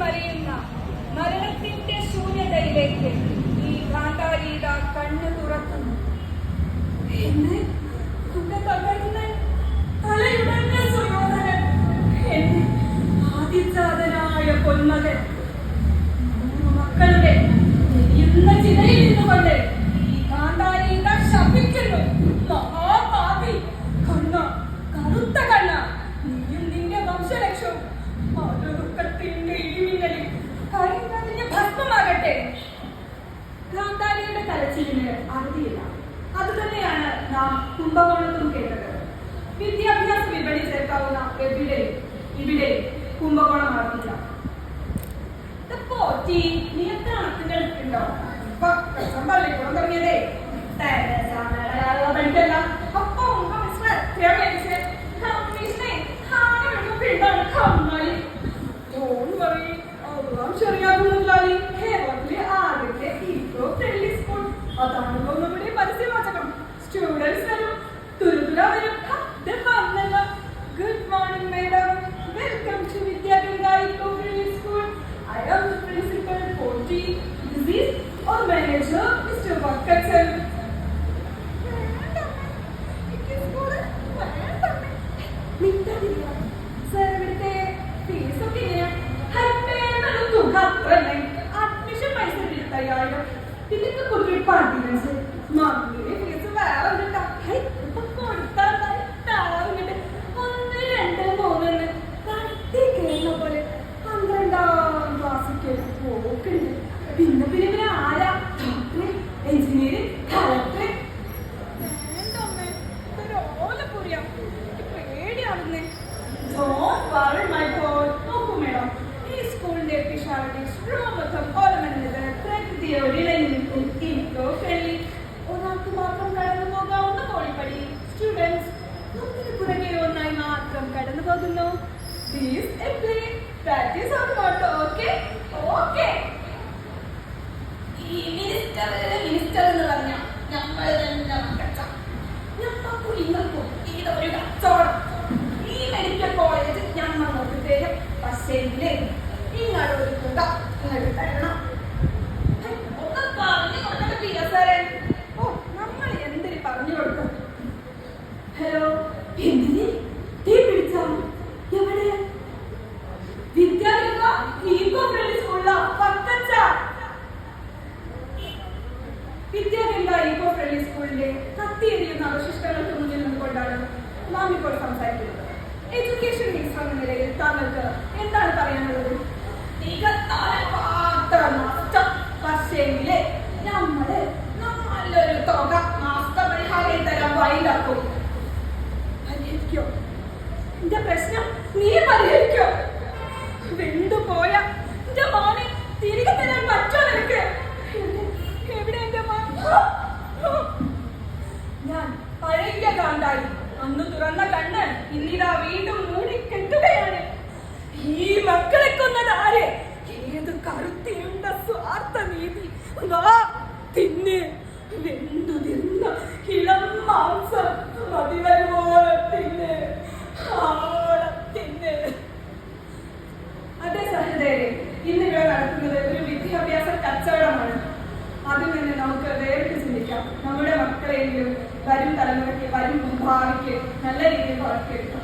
മറിയുന്ന മരണത്തിന്റെ ശൂന്യതയിലേക്ക് ഈ കാന്താരീത കണ്ണു തുറക്കുന്നു. എന്നെ തുക തകർന്ന തലയുടഞ്ഞ സുയോധനൻ എന്നെ ആദിജാതനായ പൊന്മകൻ. മൂന്ന് മക്കളുടെ എരിയുന്ന ചിതയിൽ നിന്നുകൊണ്ട് നാം കുംഭകോണത്തും കേട്ടത്. വിദ്യാഭ്യാസ വിപണി ചേർക്കാവുന്ന എവിടെയും ഇവിടെ കുംഭകോണം ആർത്തില്ല പോറ്റി നീ എത്ര അണത്തിന്റെ എടുക്കുന്നുണ്ടോ ഇപ്പൊ പള്ളിക്കൂടം തുടങ്ങിയതേ പഠിക്കല്ല Pilih ke kulit party nasi, mak. മാത്രം കടന്നു പോകാവുന്ന കോഴിപ്പടി. സ്റ്റുഡൻസ് ഒന്നിന് പുറകെ ഒന്നായി മാത്രം കടന്നു പോകുന്നു. This a play. That okay? Okay. ഈ മിനിസ്റ്റർ മിനിസ്റ്റർ എന്ന് പറഞ്ഞ ഞങ്ങൾ തന്നെ മക്കച്ച ഞമ്മക്കും നിങ്ങൾക്കും ഇതൊരു കച്ചവടം ഈ മെഡിക്കൽ കോളേജ് ഞങ്ങൾ നോക്കി തരും പക്ഷേ നിങ്ങളൊരു തുക നിങ്ങൾക്ക് തരണം അവശിഷ്ടങ്ങൾക്ക് മുന്നിൽ നിന്നുകൊണ്ടാണ് നാം ഇപ്പോൾ സംസാരിക്കുന്നത്. എഡ്യൂക്കേഷൻ മിനിസ്റ്റർ എന്ന നിലയിൽ താങ്കൾക്ക് എന്താണ് പറയാനുള്ളത്? നമ്മൾ നല്ലൊരു തുക നഷ്ടപരിഹാരം തരാൻ പരിഹരിക്കോ എന്റെ പ്രശ്നം നീ പരിഹരിക്കോ തിന്ന ഇളം മാംസം ആവോളം തിന്ന് അതെ സഹോദരരെ ഇന്ന് ഇവിടെ നടക്കുന്നത് ഒരു വിദ്യാഭ്യാസ കച്ചവടമാണ്. അതിൽ നിന്ന് നമുക്ക് വേറിട്ട് ചിന്തിക്കാം. നമ്മുടെ മക്കളെങ്കിലും വരും തലമുറയ്ക്ക് വരും ഭാവിക്ക് നല്ല രീതിയിൽ വളർത്തിയെടുക്കാം